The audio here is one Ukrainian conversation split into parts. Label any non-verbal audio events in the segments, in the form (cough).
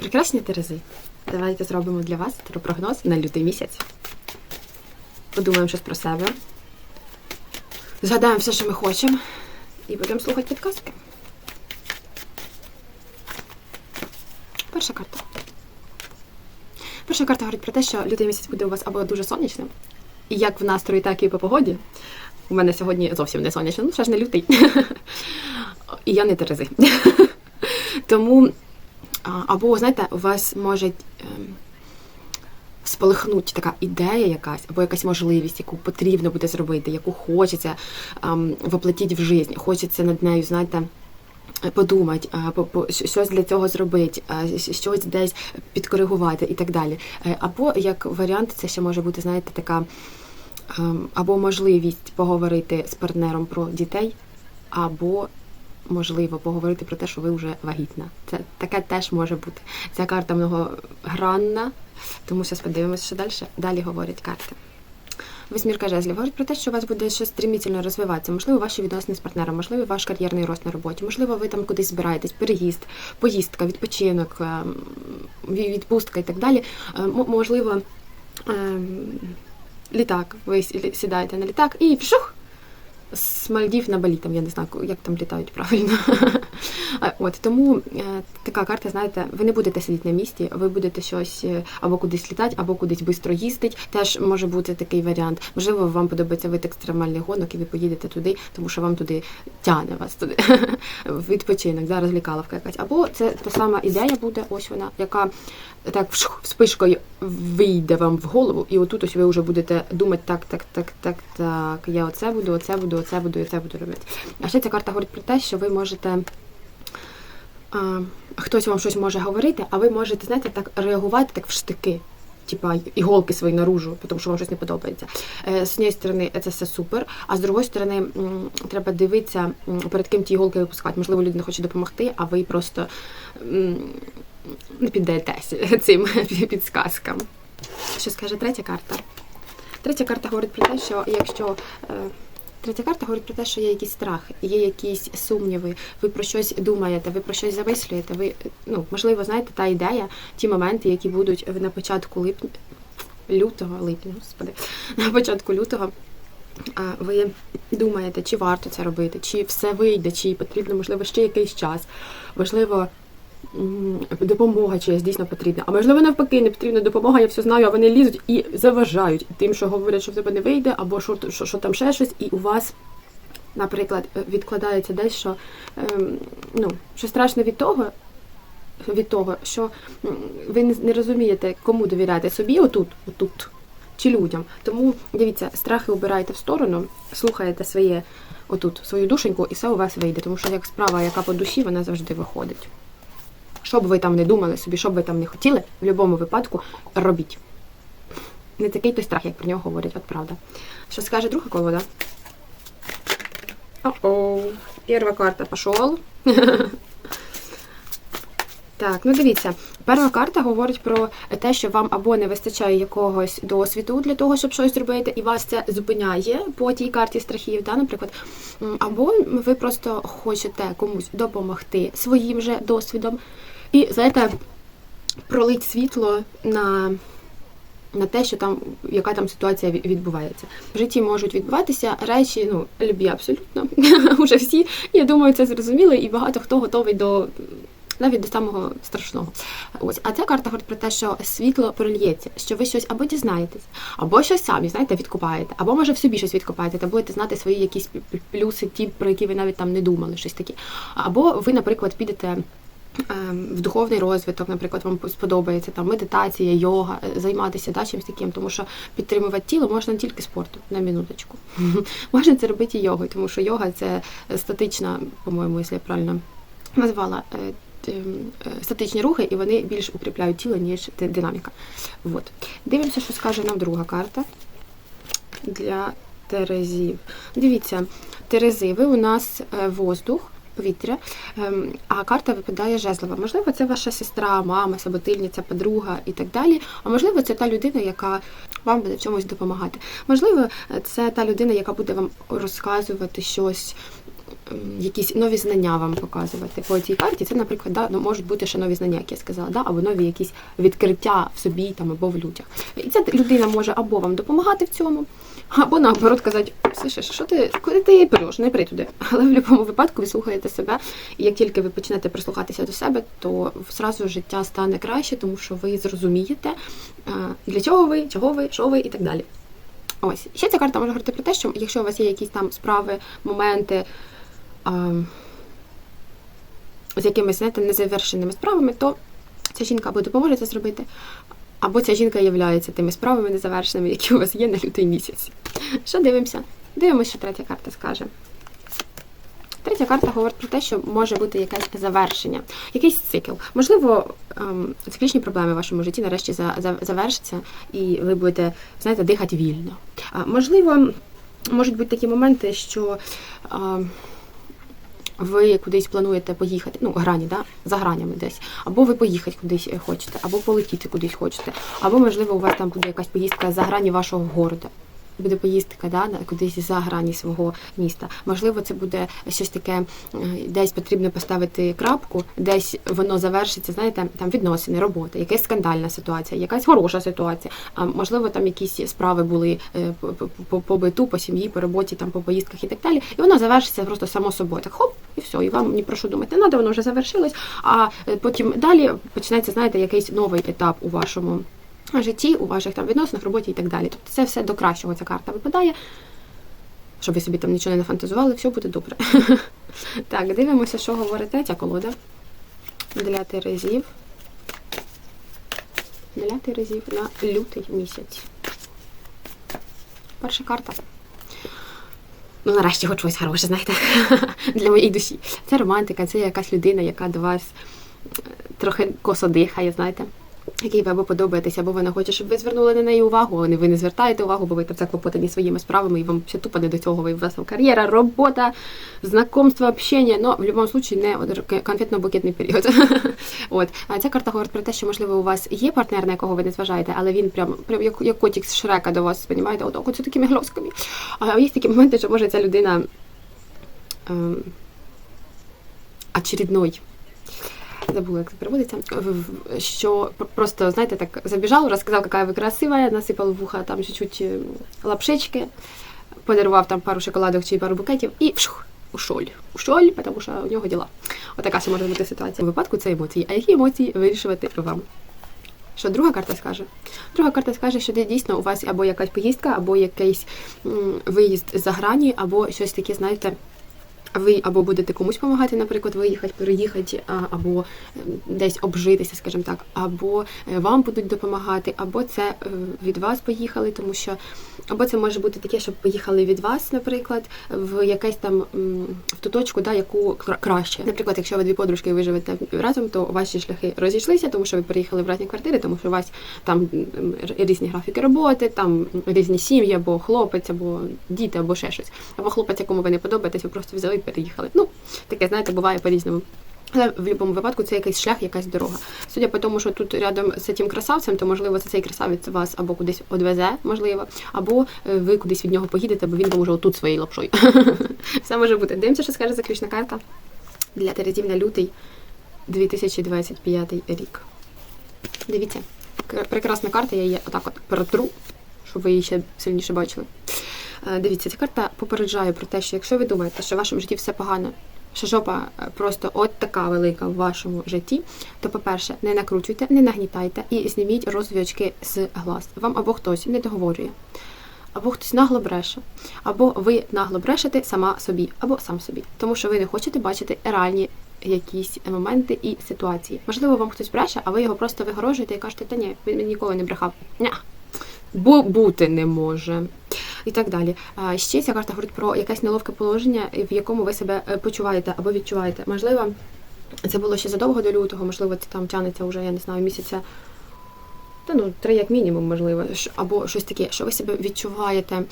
Прекрасні Терези. Давайте зробимо для вас теропрогноз на лютий місяць. Подумаємо щось про себе. Згадаємо все, що ми хочемо. І будемо слухати підказки. Перша карта. Перша карта говорить про те, що лютий місяць буде у вас або дуже сонячним, і як в настрої, так і по погоді. У мене сьогодні зовсім не сонячно, ну ще ж не лютий. (laughs) І я не Терези. (laughs) Тому або, знаєте, у вас може ем, така ідея якась, або якась можливість, яку потрібно буде зробити, яку хочеться ем, воплотити в життя, хочеться над нею, знаєте. Подумати, щ- щось для цього зробити, щось десь підкоригувати і так далі. Е, Або як варіант, це ще може бути, знаєте, така ем, або можливість поговорити з партнером про дітей, або можливо поговорити про те, що ви вже вагітна. Це таке теж може бути. Ця карта многогранна, тому зараз подивимося, що далі. Далі говорять карти. Восьмірка жезлів говорить про те, що у вас буде щось стремительно розвиватися. Можливо, ваші відносини з партнером, можливо, ваш кар'єрний рост на роботі, можливо, ви там кудись збираєтесь, переїзд, поїздка, відпочинок, ем, відпустка і так далі. Е, Можливо, ем, літак. Ви сідаєте на літак і вшух! З Мальдів на Балі, там я не знаю, як там літають правильно. (laughs) От тому е, така карта, знаєте, ви не будете сидіти на місці, ви будете щось е, або кудись літати, або кудись швидко їздити. Теж може бути такий варіант. Можливо, вам подобається вид екстремальних гонок, і ви поїдете туди, тому що вам туди тягне вас туди. (laughs) Відпочинок, да, розлікаловка якась. Або це та сама ідея буде, ось вона, яка так вспишкою вийде вам в голову, і отут ось ви вже будете думати, так, так, так, так, так, я оце буду, оце буду, оце буду, і це буду робити. А ще ця карта говорить про те, що ви можете. А, хтось вам щось може говорити, а ви можете, знаєте, так реагувати так в штики. Типа іголки свої наружу, тому що вам щось не подобається. Е, З однієї сторони, це все супер, а з другої сторони, м, треба дивитися, м, перед ким ті іголки випускати. Можливо, людина хоче допомогти, а ви просто м, піддаєтеся (laughs) цим (laughs) підсказкам. Що скаже третя карта? Третя карта говорить про те, що якщо. е, Третя карта говорить про те, що є якісь страхи, є якісь сумніви, ви про щось думаєте, ви про щось замислюєте. Ви, ну, можливо, знаєте, та ідея, ті моменти, які будуть на початку липня, лютого, липня, господи, (laughs) на початку лютого. Ви думаєте, чи варто це робити, чи все вийде, чи потрібно, можливо, ще якийсь час, можливо, допомога чиясь дійсно потрібна. А можливо, навпаки, не потрібна допомога, я все знаю, а вони лізуть і заважають тим, що говорять, що в тебе не вийде, або що, що, що там ще щось, і у вас, наприклад, відкладається десь, що, ем, ну, що страшно від того. Від того, що ви не розумієте, кому довіряти собі отут, отут, чи людям. Тому дивіться, страхи обирайте в сторону, слухаєте своє отут, свою душеньку, і все у вас вийде. Тому що як справа, яка по душі, вона завжди виходить. Що б ви там не думали собі, що б ви там не хотіли, в будь-якому випадку робіть. Не такий той страх, як про нього говорять, от правда. Що скаже друга колода? О-оу. Перша карта пішов. (laughs) Так, ну дивіться, перша карта говорить про те, що вам або не вистачає якогось досвіду для того, щоб щось зробити, і вас це зупиняє по тій карті страхів, да, наприклад. Або ви просто хочете комусь допомогти своїм же досвідом. І, знаєте, пролить світло на, на те, що там, яка там ситуація відбувається. В житті можуть відбуватися речі, ну, любі абсолютно, (laughs) уже всі. Я думаю, це зрозуміло, і багато хто готовий до навіть до самого страшного. Ось, а ця карта говорить про те, що світло прольється, що ви щось або дізнаєтесь, або щось самі знаєте, відкопаєте, або може в собі щось відкопаєте, та будете знати свої якісь плюси, ті, про які ви навіть там не думали, щось таке. Або ви, наприклад, підете. Ем, В духовний розвиток, наприклад, вам сподобається там медитація, йога, е, займатися да, чимось таким, тому що підтримувати тіло можна тільки спортом, на минуточку. (laughs) можна це робити і йогою, тому що йога це статична, по-моєму, якщо я правильно назвала е, т- е, статичні рухи, і вони більш укріпляють тіло, ніж динаміка. Вот. Дивимося, що скаже нам друга карта для Терезів. Дивіться, Терези, ви у нас воздух. Повітря, Ем, а карта випадає жезлова. Можливо, це ваша сестра, мама, саботильниця, подруга і так далі. А можливо, це та людина, яка вам буде в чомусь допомагати. Можливо, це та людина, яка буде вам розказувати щось якісь нові знання вам показувати по цій карті. Це, наприклад, да, ну, можуть бути ще нові знання, як я сказала, да, або нові якісь відкриття в собі там, або в людях. І ця людина може або вам допомагати в цьому, або наоборот казати, слушай, що ти, куди ти преш, не при туди. Але в будь-якому випадку ви слухаєте себе, і як тільки ви почнете прислухатися до себе, то зразу життя стане краще, тому що ви зрозумієте, для чого ви, чого ви, що ви і так далі. Ось ще ця карта може говорити про те, що якщо у вас є якісь там справи, моменти з якимись знаєте, незавершеними справами, то ця жінка або допоможе це зробити, або ця жінка є тими справами незавершеними, які у вас є на лютий місяць. Що дивимося? Дивимося, що третя карта скаже. Третя карта говорить про те, що може бути якесь завершення, якийсь цикл. Можливо, ем, циклічні проблеми в вашому житті нарешті за- за- завершаться, і ви будете, знаєте, дихати вільно. Можливо, можуть бути такі моменти, що ем, ви кудись плануєте поїхати, ну, грані, да? за гранями десь, або ви поїхати кудись хочете, або полетіти кудись хочете, або, можливо, у вас там буде якась поїздка за грані вашого города. Буде поїздка да, кудись за грані свого міста. Можливо, це буде щось таке, е, десь потрібно поставити крапку, десь воно завершиться, знаєте, там відносини, робота, якась скандальна ситуація, якась хороша ситуація. А можливо, там якісь справи були е, по, по, по, по биту, по сім'ї, по роботі, там по поїздках і так далі. І воно завершиться просто само собою. Так хоп, і все, і вам ні про що думати не треба, воно вже завершилось. А е, потім далі починається, знаєте, якийсь новий етап у вашому житті, у ваших там відносинах, роботі і так далі. Тобто це все до кращого ця карта випадає. Щоб ви собі там нічого не нафантазували, все буде добре. (laughs) так, дивимося, що говорить третя колода. Для терезів. Для терезів на лютий місяць. Перша карта. Ну, нарешті хоч щось хороше, знаєте, (laughs) для моєї душі. Це романтика, це якась людина, яка до вас е, трохи косо дихає, знаєте. Який ви або подобаєтесь, або вона хоче, щоб ви звернули на неї увагу, а ви не звертаєте увагу, бо ви там заклопотані своїми справами, і вам ще тупо не до цього. Ви у вас там кар'єра, робота, знакомство, общення. Ну, в будь-якому випадку не конфетно-букетний період. (laughs) От. А ця карта говорить про те, що, можливо, у вас є партнер, на якого ви не зважаєте, але він прям, прям як, як котик з Шрека до вас, розумієте, отак, оце такими глазками. А є такі моменти, що може ця людина ем, очередной забула, як це переводиться, що просто, знаєте, так забіжав, розказав, яка ви красива, насипав вуха там чуть-чуть е, лапшички, подарував там пару шоколадок чи пару букетів і вшух, ушоль. Ушоль, тому що у нього діла. Отака ще може бути ситуація. У випадку це емоції. А які емоції вирішувати вам? Що друга карта скаже? Друга карта скаже, що дійсно у вас або якась поїздка, або якийсь виїзд за грані, або щось таке, знаєте, ви або будете комусь допомагати, наприклад, виїхати, переїхати, або е, десь обжитися, скажімо так, або е, вам будуть допомагати, або це е, від вас поїхали, тому що або це може бути таке, щоб поїхали від вас, наприклад, в якесь там в ту точку, да, яку краще. Наприклад, якщо ви дві подружки ви живете разом, то ваші шляхи розійшлися, тому що ви переїхали в різні квартири, тому що у вас там різні графіки роботи, там різні сім'ї, або хлопець, або діти, або ще щось. Або хлопець, якому ви не подобаєтесь, ви просто взяли переїхали. Ну, таке, знаєте, буває по-різному. Але в будь-якому випадку це якийсь шлях, якась дорога. Судя по тому, що тут рядом з цим красавцем, то можливо це цей красавець вас або кудись одвезе, можливо, або е, ви кудись від нього поїдете, бо він вам уже отут своєю лапшою. Все може бути. Дивимося, що скаже заключна карта для Терезів на лютий 2025 рік. Дивіться, прекрасна карта, я її отак от перетру, щоб ви її ще сильніше бачили. Е, Дивіться, ця карта попереджає про те, що якщо ви думаєте, що в вашому житті все погано, що жопа е, просто от така велика в вашому житті, то, по-перше, не накручуйте, не нагнітайте і зніміть розові з глаз. Вам або хтось не договорює, або хтось нагло бреше, або ви нагло брешете сама собі, або сам собі, тому що ви не хочете бачити реальні якісь моменти і ситуації. Можливо, вам хтось бреше, а ви його просто вигорожуєте і кажете, та ні, він ніколи не брехав. Ня. Бу- бути не може. І так далі. Ще ця карта говорить про якесь неловке положення, в якому ви себе е, почуваєте або відчуваєте. Можливо, це було ще задовго до лютого, можливо, це там тягнеться вже, я не знаю, місяця. Та ну, три як мінімум, можливо, або щось таке, що ви себе відчуваєте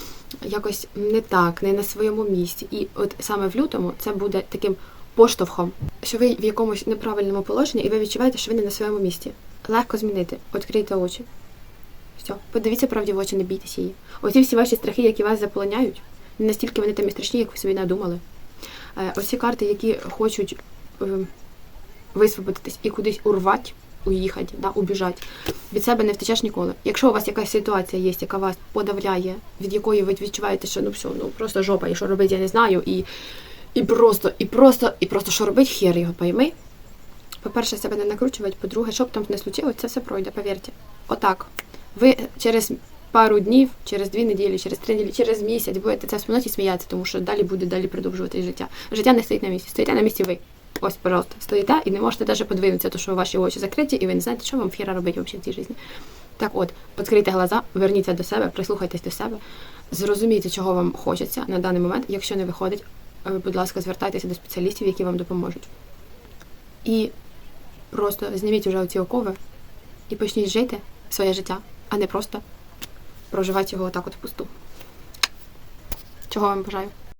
якось не так, не на своєму місці. І от саме в лютому це буде таким поштовхом, що ви в якомусь неправильному положенні, і ви відчуваєте, що ви не на своєму місці. Легко змінити, відкрийте очі. Все, подивіться правді в очі, не бійтеся її. Оці всі ваші страхи, які вас заполоняють, не настільки вони там і страшні, як ви собі надумали. Е, Ось карти, які хочуть е, висвободитись і кудись урвати, уїхати, да, убіжати. Від себе не втечеш ніколи. Якщо у вас якась ситуація є, яка вас подавляє, від якої ви відчуваєте, що ну все, ну просто жопа, і що робити, я не знаю, і, і просто, і просто, і просто що робить, хер його пойми. По-перше, себе не накручувати, по-друге, що б там не случилось, це все пройде, повірте. Отак. Ви через пару днів, через дві неділі, через три неділі, через місяць будете це вспоминати і сміятися, тому що далі буде далі продовжувати життя. Життя не стоїть на місці, стоїте на місці ви. Ось, пожалуйста, стоїте і не можете навіть подвинутися, тому що ваші очі закриті, і ви не знаєте, що вам фіра робити взагалі в цій житті. Так от, відкрийте глаза, верніться до себе, прислухайтесь до себе, зрозумійте, чого вам хочеться на даний момент. Якщо не виходить, е, будь ласка, звертайтеся до спеціалістів, які вам допоможуть. І просто зніміть уже оці окови і почніть жити своє життя, а не просто проживати його отак от впусту. Чого вам бажаю?